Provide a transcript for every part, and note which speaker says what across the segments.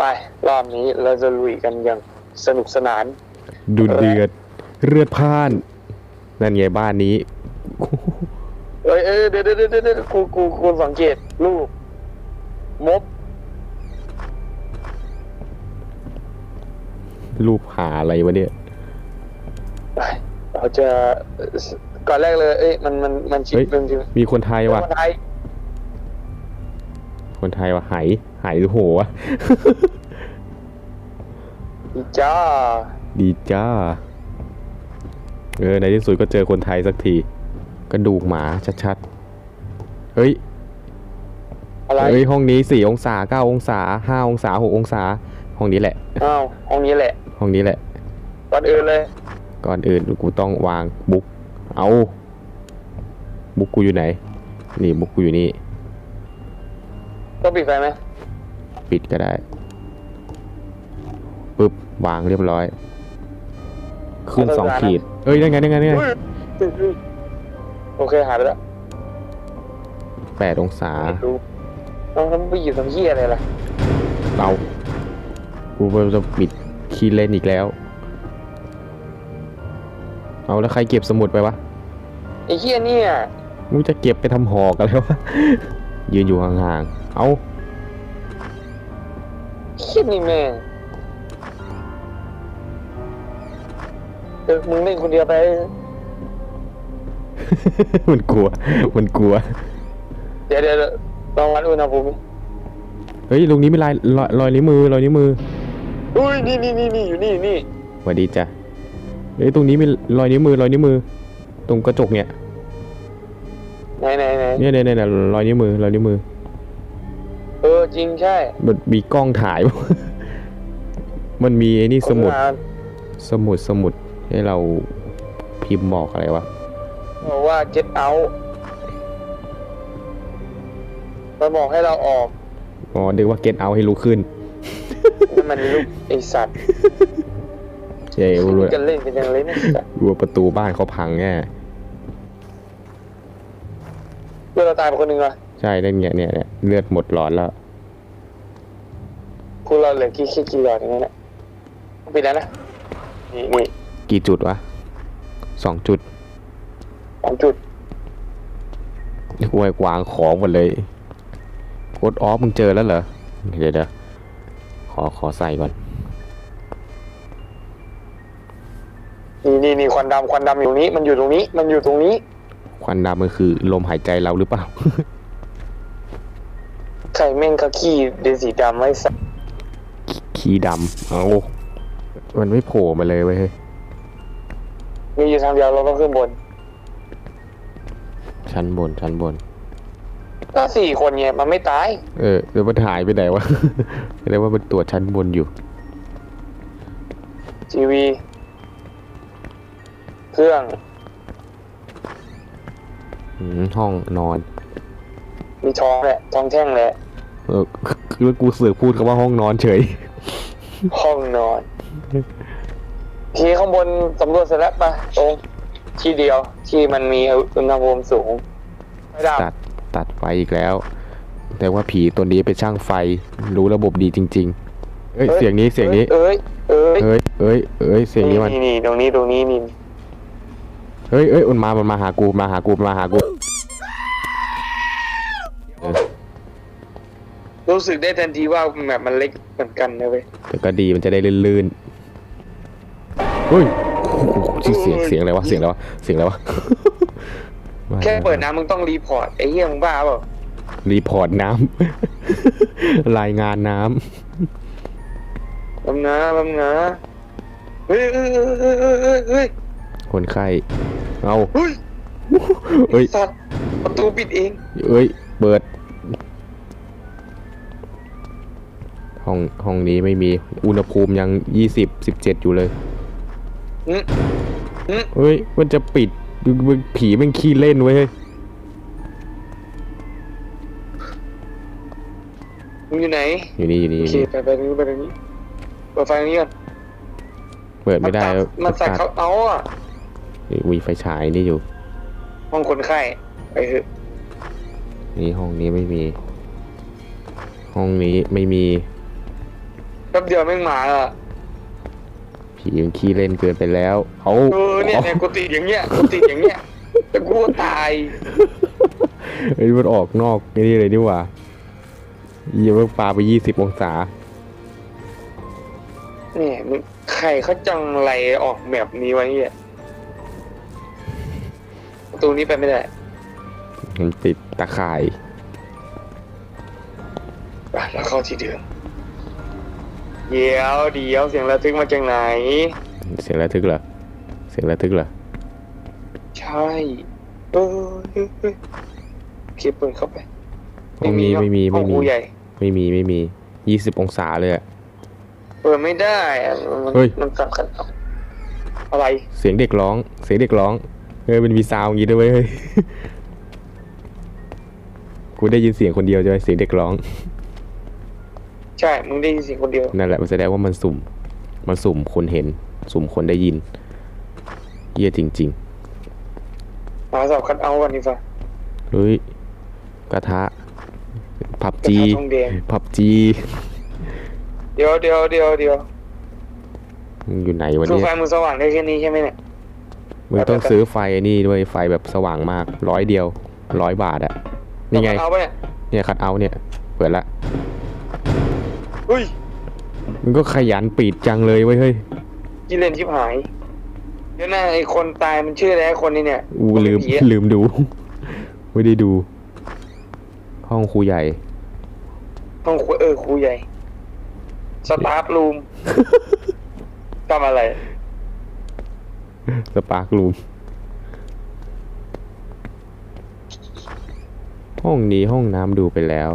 Speaker 1: ไป รอบนี้เราจะลุยกันอย่างสนุกสนาน
Speaker 2: ดุเดือดเลือดพล่าน นั่นไงบ้านนี้
Speaker 1: เอ้ยเอ้ยเดี๋ยวเดี๋ยวเดี๋ยวเดี๋ยวกูกูกูสังเกตรูปมบ
Speaker 2: รูปหาอะไรวะเนี่ย
Speaker 1: ไปเราจะก่อนแรกเลย เอ้ยมันมันมันชิด
Speaker 2: เฮ้ย
Speaker 1: เป็นจริง
Speaker 2: มีคนไทยว่ะ
Speaker 1: คนไทย
Speaker 2: คนไทยว่ะไหไหหรือโหวะ
Speaker 1: อีจ้า
Speaker 2: ดีจ้า เออ ในที่สุดก็เจอคนไทยสักที กระดูกหมาชัดๆ เฮ้ย
Speaker 1: อะไร
Speaker 2: เฮ้ย ห้องนี้สี่องศาเก้าองศาห้าองศาหกองศา ห้องนี้แหละ
Speaker 1: อ้าวห้องนี้แหละ
Speaker 2: ห้องนี้แหละ
Speaker 1: ก่อนอื่นเลย
Speaker 2: ก่อนอื่นกูต้องวางบุ๊ก เอา บุ๊กกูอยู่ไหน นี่บุ๊กกูอยู่นี่
Speaker 1: ต้องปิดไฟไหม
Speaker 2: ปิดก็ได้ปึ๊บวางเรียบร้อย ขึ้นสองขีด เอ้ยได้ไงได้ไงได้ไง
Speaker 1: เฮ้ยเฮ้ยเฮ้ยโอเคหายไปแล้ว
Speaker 2: แปดองศา
Speaker 1: ดูน้องน้ำไปอยู่ทำเหี้ยอะไรล่ะ
Speaker 2: เรากูจะปิดคีย์เลนอีกแล้ว เอาแล้วใครเก็บสมุดไปวะ
Speaker 1: ไอ้เหี้ยเนี่ย
Speaker 2: มึงจะเก็บไปทำหอกกันแล้ววะยืนอยู่ห่างๆ เอา
Speaker 1: เหี้ยนี่แม่งเออมึงเล่นคนเดียวไป
Speaker 2: มันกลัว มันกลัว
Speaker 1: เดี๋ยวเดี๋ยวเดี๋ยวลองวัดอุณหภูมิ
Speaker 2: เฮ้ยตรงนี้มีลายรอยรอยนิ้วมือรอยนิ้วมือ
Speaker 1: อุ้ยนี่นี่นี่นี่อยู่นี่อยู่นี่
Speaker 2: สวัสดีจ้ะเฮ้ยตรงนี้มีรอยนิ้วมือรอยนิ้วมือ ตรงกระจกเนี่ย
Speaker 1: ไหนไหนไหน
Speaker 2: เนี่ยเนี่ยเนี่ยรอยนิ้วมือรอยนิ้วมือ
Speaker 1: เออ จริงใช่
Speaker 2: มันมีกล้องถ่าย มันมีไอ้นี่สมุด
Speaker 1: คนงาน
Speaker 2: สมุดสมุดให้เราพิมพ์บอกอะไรวะ
Speaker 1: บอกว่า get out มันบอกให้เราออก
Speaker 2: อ๋อเรียกว่า get out ให้รู้ขึ้น
Speaker 1: นั่นมันลูกไอสัตว์
Speaker 2: เจ๊รู้
Speaker 1: จะเล่นกันยังเล่นไอ้สัตว์
Speaker 2: รู้ว่าประตูบ้านเขาพังแน่
Speaker 1: เพื่อนเราตายไปคนหนึ่งเหรอ
Speaker 2: ใช่นั่นไงเนี่ยเนี่ยเลือดหมดหลอดแล้ว
Speaker 1: พว กเราเหลือกี่กี่กี่หลอดอย่างเงี้ยนะปิดแล้วนะนี่นี่
Speaker 2: กี่จุดวะสองจุด
Speaker 1: สองจุด
Speaker 2: กูให้วางของหมดเลยกดออฟมึงเจอแล้วเหรอ เดี๋ยวเดี๋ยวขอขอใส่ก่อน
Speaker 1: นี่นี่นี่ควันดำควันดำอยู่ตรงนี้ มันอยู่ตรงนี้ มันอยู่ตรงนี้
Speaker 2: ควันดำมันคือลมหายใจเราหรือเปล่า
Speaker 1: ไข่แม่งกะขี้เดนสีดำไว้สั ตว์
Speaker 2: ขี้ดำเอามันไม่โผล่มาเลยเว้ยเฮ้ย
Speaker 1: มีอยู่ทางเดียวเราต้องขึ้นบน
Speaker 2: ชั้นบนชั้นบน
Speaker 1: ก็สี่คนไงมันไม่ตาย
Speaker 2: เออแล้วมันหายไปไหนวะแสดงว่ามันตรวจชั้นบนอยู่
Speaker 1: ทีวี เครื่อง
Speaker 2: อืมห้องนอน
Speaker 1: มีทองแหละทองแท่งแหละ
Speaker 2: เออคือกูเสือกพูดคำว่าห้องนอนเฉย
Speaker 1: ห้องนอนทีข้างบนสำรวจเสร็จแล้วปะตรงที่เดียวที่มันมีอุณหภูมิสูงไม่ได้
Speaker 2: ตัดตัดไฟอีกแล้ว แต่ว่าผีตัวนี้เป็นช่างไฟรู้ระบบดีจริง ๆ เอ้ยเสียงนี้เสียงนี้
Speaker 1: เอ้ยเอ้ย
Speaker 2: เอ้ยเอ้ยเอ้ยเสียงนี้มัน
Speaker 1: นี่นี่ตรงนี้ตรงนี้นี่
Speaker 2: เฮ้ยเอ้ยมันมามันมาหากูมาหากูมาหากู
Speaker 1: รู้สึกได้ทันทีว่าแบบมันเล็กเหมือนกันนะเว้ย
Speaker 2: แต่ก็ดีมันจะได้ลื่นๆเฮ้ยโอ้โหเสียงเสียงอะไรวะเสียงอะไรวะเสียงอะไรวะ
Speaker 1: แค่เปิดน้ำมึงต้องรีพอร์ตไอ้เหี้ยมึงบ้าเปล่า
Speaker 2: รีพอร์ตน้ำ รายงานน้
Speaker 1: บำนะบำนะเฮ้ยเฮ้ยเฮ้ยเฮ้ยเฮ้ยเฮ้ยเฮ้ยำ
Speaker 2: คนไข้เอา
Speaker 1: เฮ้ย
Speaker 2: เอ้ย
Speaker 1: สัตว์ประตูปิดเอง
Speaker 2: เอ้ยเปิด ห้องห้องนี้ไม่มีอุณหภูมิยังยี่สิบสิบเจ็ดอยู่เลย
Speaker 1: อืมอืม
Speaker 2: เฮ้ยมันจะปิดมึงมึงผีมันขี้เล่นไว้ยเฮ้ย
Speaker 1: มึงอยู่ไหน
Speaker 2: อยู่นี่อยู่นี่อ
Speaker 1: โอยู่เค
Speaker 2: นี่
Speaker 1: ไปไปตรงนี้ไปตรงนี้เปิดไฟตรงนี้ก่อน
Speaker 2: เปิดไม่ได้
Speaker 1: น
Speaker 2: แล้ว
Speaker 1: ตัมันใส่เขาเอาอะ
Speaker 2: มีไฟฉายนี่อยู่
Speaker 1: ห้องคนไข้ไปเถอะ
Speaker 2: นี่ห้องนี้ไม่มี ห้องนี้ไม่มี
Speaker 1: แป๊บเดียวแม่งมาอะ
Speaker 2: ผีมันขี้เล่นเกินไปแล้ว เอา
Speaker 1: เออเนี่ยเนี่ยกูติดอย่างเงี้ยกูติดอย่างเงี้ยแต่กูก็ตาย
Speaker 2: เฮ้ยมันออกนอกไอ้นี่เลยนี่หว่าเยี่ยมปลาไปยี่สิบองศา
Speaker 1: เนี่ยมึงใครเขาจังไรออกแบบนี้ไว้เนี่ยประตูนี้ไปไม่ได้
Speaker 2: มันติดตะข่าย
Speaker 1: ไปแล้วเข้าที่เดิม เดี๋ยวเดี๋ยวเสียงระทึกมาจากไหน
Speaker 2: เสียงระทึกเหรอ เสียงระทึกเหรอ
Speaker 1: ใช่เออเฮ้ยเฮ้ยโอเคเปิดเข้าไป
Speaker 2: ห้องนี้ไม่มี
Speaker 1: ห้อ
Speaker 2: ไม่
Speaker 1: ง
Speaker 2: มี
Speaker 1: กูใหญ่
Speaker 2: ไม่มีไม่มียี่สิบองศาเลยอะ
Speaker 1: เปิดไม่ได้อะมัน
Speaker 2: เฮ้ย
Speaker 1: มันสำคัญอะไร
Speaker 2: เสียงเด็กร้อง เสียงเด็กร้องเฮ้ยมันมีซาวอย่างงี้ด้วยเวยเฮ้ยกูได้ยินเสียงคนเดียวใช่ไหมเสียงเด็กร้อง
Speaker 1: ใช่ มึงได้ยินเสียงคนเดียว
Speaker 2: นั่นแหละมันแสดงว่ามันสุ่ม มันสุ่มคนเห็น สุ่มคนได้ยิน เยี่ยจริง
Speaker 1: มาสอบคัดเอาท์กันดีกว่า
Speaker 2: ๆ เฮ้ย กระทะ พับ
Speaker 1: กระ
Speaker 2: จี
Speaker 1: ทะทองแดง
Speaker 2: พับจี
Speaker 1: เดี๋ยวเดี๋ยวเดี๋ยวเดี๋ยว
Speaker 2: อยู่ไหนวัน
Speaker 1: คือ
Speaker 2: นี้
Speaker 1: ไฟมึงสว่างได้แค่นี้ใช่ไหมเนี่ย
Speaker 2: มึงต้องซื้อไฟนี่ด้วยไฟแบบสว่างมาก ร้อยเดียว ร้อยบาทอะนี่ไง
Speaker 1: เอาปะเนี่ย
Speaker 2: เนี่ยคัดเอาท์เนี่ย เปิดละ
Speaker 1: เฮ้ย
Speaker 2: มึงก็ขยันปิดจังเลยเว้ยเฮ้ย
Speaker 1: กิเลนชิบหายเดี๋ยวนะไอคนตายมันชื่ออะไรไอ้คนนี้เนี่ย
Speaker 2: อูลืม
Speaker 1: คนผีอะ
Speaker 2: ลืมดู ไม่ได้ดู ห้องครูใหญ่
Speaker 1: ห้องครูเออครูใหญ่สตาฟรูมทำอะไร
Speaker 2: สปาร์กรูม ห้องนี้ห้องน้ำดูไปแล้ว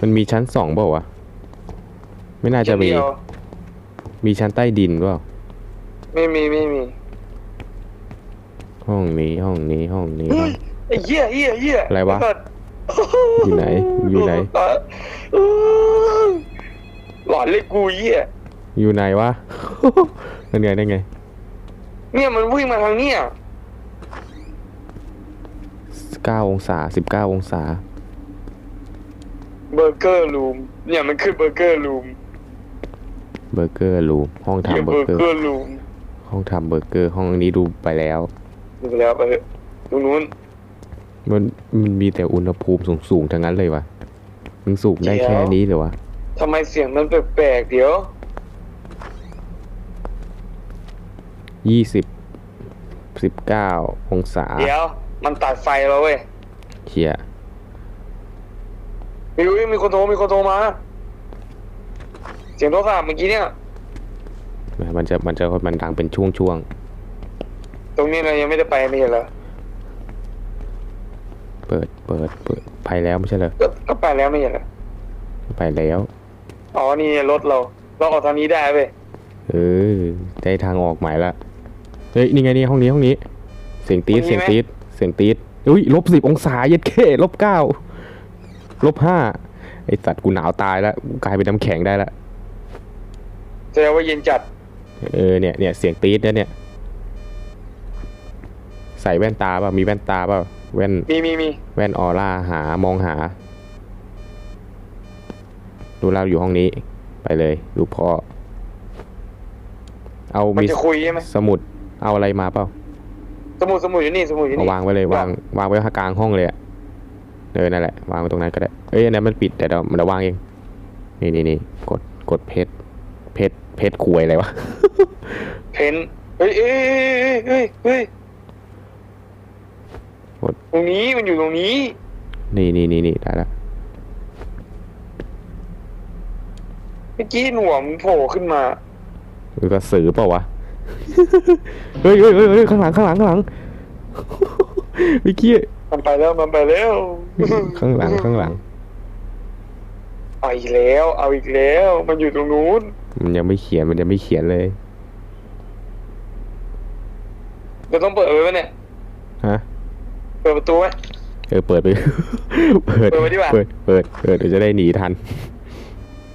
Speaker 2: มันมีชั้นสองเปล่าวะ ไม่น่าจะมี
Speaker 1: เดียว
Speaker 2: มีชั้นใต้ดินเปล่า
Speaker 1: ไม่มีไม่มี
Speaker 2: ห้องนี้ห้องนี้ห้องนี้
Speaker 1: เฮ้ยไอ้เหี้ยเหี้ยเหี้ย
Speaker 2: อะไรวะ
Speaker 1: เดี๋ยก่น
Speaker 2: อยู่ไหนอยู่ไหน
Speaker 1: หลอนเลยกูเหี้ย
Speaker 2: อยู่ไหนวะ นั่นไงนั่นไง
Speaker 1: เนี่ยมันวิ่งมาทางเนี้ย
Speaker 2: เก้าองศาสิบเก้าองศา
Speaker 1: เบอร์เกอร์รูม เนี่ยมันขึ้นเบอร์เกอร์รูม
Speaker 2: เบอร์เกอร์รูมห้อง
Speaker 1: เหี้ย
Speaker 2: ทำเบ
Speaker 1: เบ
Speaker 2: อ
Speaker 1: อ
Speaker 2: ร์
Speaker 1: ร์
Speaker 2: เกอร์
Speaker 1: เกอร์รูม
Speaker 2: ห้องทำเบอร์เกอร์ห้องนี้ดูไปแล้ว
Speaker 1: ดูไปแล้วไปเถอะตรงนู้น
Speaker 2: มันมันมีแต่อุณหภูมิสูงๆทั้งนั้นเลยวะมึงสูงได้
Speaker 1: เดี๋ยว
Speaker 2: แค่นี้เหรอวะ
Speaker 1: ทำไมเสียงมันแปลกๆเดี๋ยว
Speaker 2: ยี่สิบสิบเก้าองศา
Speaker 1: เดี๋ยว มันตัดไฟแล้วเว้ย
Speaker 2: เฮีย
Speaker 1: มีมีคนโทรมีคนโทรมา เสียงโทรศัพท์เมื่อกี้เนี่ย
Speaker 2: มันจะมันจะมันดังเป็นช่วง
Speaker 1: ตรงนี้เรายังไม่ได้ไปไม่ใช่เหรอ
Speaker 2: ๆ เปิดเปิดเปิดไปแล้วไม่ใช่เหรอ
Speaker 1: ก็ก็ไปแล้วไม่ใช่เหรอ
Speaker 2: ไปแล้ว
Speaker 1: อ๋อนี่รถเรา เราออกทางนี้ได้เว้ย
Speaker 2: เออ ได้ทางออกใหม่ละ เฮ้ย นี่ไงนี่ห้องนี้ห้องนี้ เสียงตีด
Speaker 1: ห้องนี้
Speaker 2: เสียง
Speaker 1: ไหม
Speaker 2: ตีดเสียงตีดอุ้ยลบสิบองศาเย็ดเค้ลบเก้าลบห้าไอสัตว์กูหนาวตายแล้วกูกลายเป็นน้ำแข็งได้ละ
Speaker 1: แสดงว่าเย็นจัด
Speaker 2: เออเนี่ยเนี่ยเสียงตีดนะเนี่ย ใส่แว่นตาเปล่ามีแว่นตาเปล่าแว่น
Speaker 1: มีมีมี
Speaker 2: แว่นออร่าหามองหา ดูเราอยู่ห้องนี้ ไปเลยลูกพ่อ เอา
Speaker 1: มัน
Speaker 2: มี
Speaker 1: จะคุยใช่ไหม
Speaker 2: สมุดเอาอะไรมาเปล่า
Speaker 1: สมุดสมุดอยู่นี่สมุดอยู่
Speaker 2: เอา
Speaker 1: นี่
Speaker 2: วางไว้เลยวางวางไว้ข้างกลางห้องเลยอะเออนั่นแหละวางไว้ตรงนั้นก็ได้เอ้ยอันนั้นมันปิดแต่เรามันเราวางเองนี่นี่นี่กดกดเพชรเพชร เพชรควยอะไรวะ
Speaker 1: เพนเฮ้ยเอ้ยเฮ้ยเฮ้ย
Speaker 2: หมด
Speaker 1: ตรงนี้มันอยู่ตรงนี้
Speaker 2: นี่นี่นี่นี่ได้ละ
Speaker 1: เมื่อกี้หนวมนโผล่ขึ้นมา
Speaker 2: หรือกระสือเปล่าวะ เฮ้ยเฮ้ยเฮ้ยเฮ้ยข้างหลังข้างหลังข้างหลังวิกี้
Speaker 1: มันไปแล้วมันไปแล้ว
Speaker 2: ข้างหลังข้างหลัง
Speaker 1: เอาอีกแล้ว เอาอีกแล้ว มันอยู่ตรงนู้น
Speaker 2: มันยังไม่เขียนมันยังไม่เขียนเลย
Speaker 1: เราต้องเปิดไว้ไหมเนี่ย
Speaker 2: ฮะ
Speaker 1: เปิดประตูไหม
Speaker 2: เออเปิดไป เปิด
Speaker 1: เปิดไว้ดีกว่า
Speaker 2: เปิด เปิด เปิดเดี๋ยวจะได้หนีทัน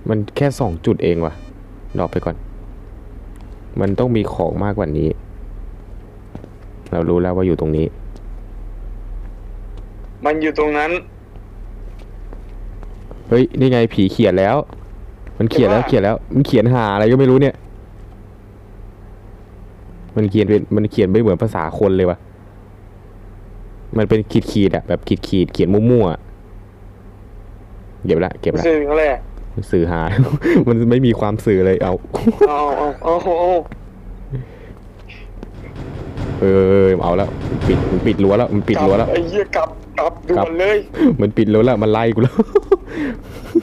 Speaker 2: มันแค่สองจุดเองว่ะดรอกไปก่อน มันต้องมีของมากกว่านี้ เรารู้แล้วว่าอยู่ตรงนี้
Speaker 1: มันอยู่ตรงนั้น
Speaker 2: เฮ้ย นี่ไงผีเขียนแล้ว มันเขียนแล้วเขียนแล้ว มันเขียนหาอะไรก็ไม่รู้เนี่ย มันเขียนเป็นมันเขียนไม่เหมือนภาษาคนเลยวะมันเป็นขีดขีดๆอะแบบขีดขีดๆเขียนมั่วๆอะเก็บละเก็บละ
Speaker 1: สื่ออะไรอะ
Speaker 2: สื่อหา มันไม่มีความสื่อเลยเอา
Speaker 1: เอาเอาเอาเอา
Speaker 2: เออเอาแล้วปิดมันปิดรั้วแล้วมันปิดรั้วแล้ว
Speaker 1: ไอ้เหี้ยกลับกลับด่
Speaker 2: กลั
Speaker 1: ว
Speaker 2: บ
Speaker 1: นเลย
Speaker 2: มันปิดรั้วแล้วมันไล่กูแล้ว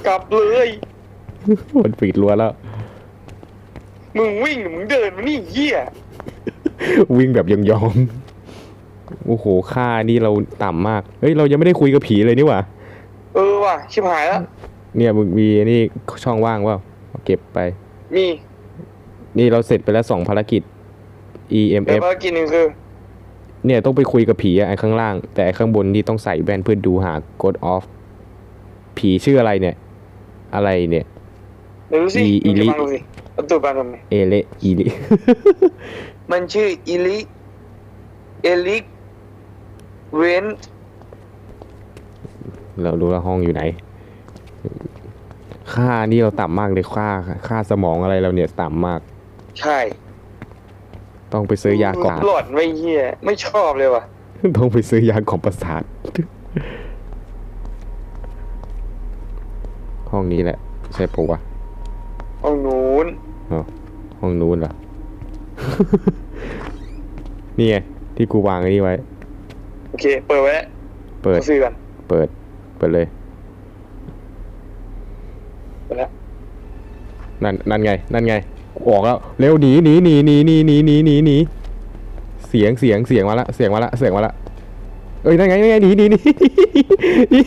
Speaker 1: กลับเลย
Speaker 2: มันปิดรั้วแล้ว
Speaker 1: มึงวิ่งหรือมึงเดินมานี่เหี้ย
Speaker 2: วิ่งแบบยองๆ โอ้โห ค่านี่เราต่ำมาก เฮ้ย เรายังไม่ได้คุยกับผีเลยนี่หว่า
Speaker 1: เออว่ะ ชิบหายแล้ว
Speaker 2: เนี่ยมึงมีนี่ช่องว่างว่าเอาเก็บไป
Speaker 1: มี
Speaker 2: นี่เราเสร็จไปแล้วสองภารกิจ
Speaker 1: แต่
Speaker 2: EMF
Speaker 1: ภารกิจหนึ่งคือ
Speaker 2: เนี่ยต้องไปคุยกับผีอะไอ้ข้างล่าง แต่ไอ้ข้างบนนี่ต้องใส่แว่นเพื่อดูหา God off ผีชื่ออะไรเนี่ย อะไรเนี่ย
Speaker 1: เดี๋ยวดูสิ
Speaker 2: อีอีลิ
Speaker 1: มึงจะฟังดูสิเอาตัวบานทำไม
Speaker 2: เอเลอีลิ
Speaker 1: มันชื่ออีลิเอลิกเวน
Speaker 2: เรารู้แล้วห้องอยู่ไหน ค่านี่เราต่ำมากเลยค่า ค่าสมองอะไรเราเนี่ยต่ำมาก
Speaker 1: ใช่
Speaker 2: ต้องไปซื้อยาก่อน
Speaker 1: หลอดไม่เหี้ยไม่ชอบเลยว่ะ
Speaker 2: ต้องไปซื้อยาของประสาท ห้องนี้แหละ ใช่ปะวะ
Speaker 1: ห้องนู้น
Speaker 2: อ๋อห้องนู้นเหรอ นี่ไงที่กูวางไอ้นี่ไว้
Speaker 1: โอเค เปิดไว้แล้ว
Speaker 2: เปิด
Speaker 1: เอาซื้อกัน
Speaker 2: เปิด เปิดเลย
Speaker 1: เปิดแล้ว
Speaker 2: นั่นนั่นไง นั่นไงออกแล้วเร็วหนีหนีหนีหนีหนีหนีหนีหนีหนีเสียงเสียงเสียงมาละเสียงมาละเสียงมาละเอ้ยนั่นไงนั่นไงหนีหนีหนีหนีหนี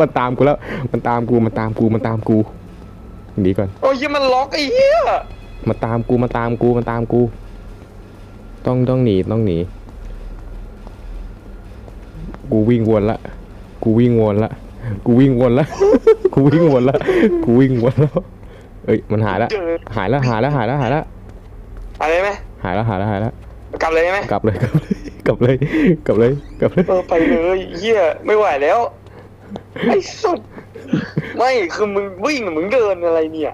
Speaker 2: มันตามกูแล้ว มันตามกู มันตามกู มันตามกูหนีก่อน
Speaker 1: โอ้ยเหี้ยมันล็อกไอ้เหี้ย
Speaker 2: มาตามกูมาตามกูมาตามกู ต้องต้องหนี ต้องหนี กูวิ่งวนละ กูวิ่งวนละ กูวิ่งวนละ กูวิ่งวนละ กูวิ่งวนแล้วเอ้ย มันหายละ
Speaker 1: เจอ
Speaker 2: หายแล้วหายแล้วหายแล้วหายแล้ว
Speaker 1: อะไรไหม
Speaker 2: หายแล้วหายแล้วหายแล้ว
Speaker 1: กลับเลยไหม
Speaker 2: กลับเลยกลับเลย กลับเลย กลับเลย กลับเลย
Speaker 1: เออไปเลยเหี้ยไม่ไหวแล้วไอ้สุดไม่คือมึงวิ่งหรือมึงเดินอะไรเนี่ย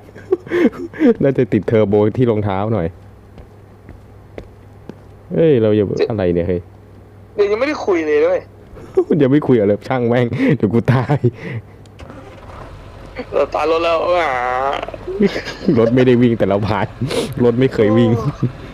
Speaker 2: น่าจะติดเทอร์โบที่รองเท้าหน่อย เฮ้ย เราอย่าอะไรเนี่ยเฮ้ย
Speaker 1: เดี๋ยวยังไม่ได้คุยเลยด้วย
Speaker 2: อย่าไม่คุยอะไรช่างแม่งเดี๋ยวกูตาย
Speaker 1: เราตายรถแล้วอ่าร
Speaker 2: ถไม่ได้วิ่งแต่เราผ่านรถไม่เคยวิ่ง
Speaker 1: โ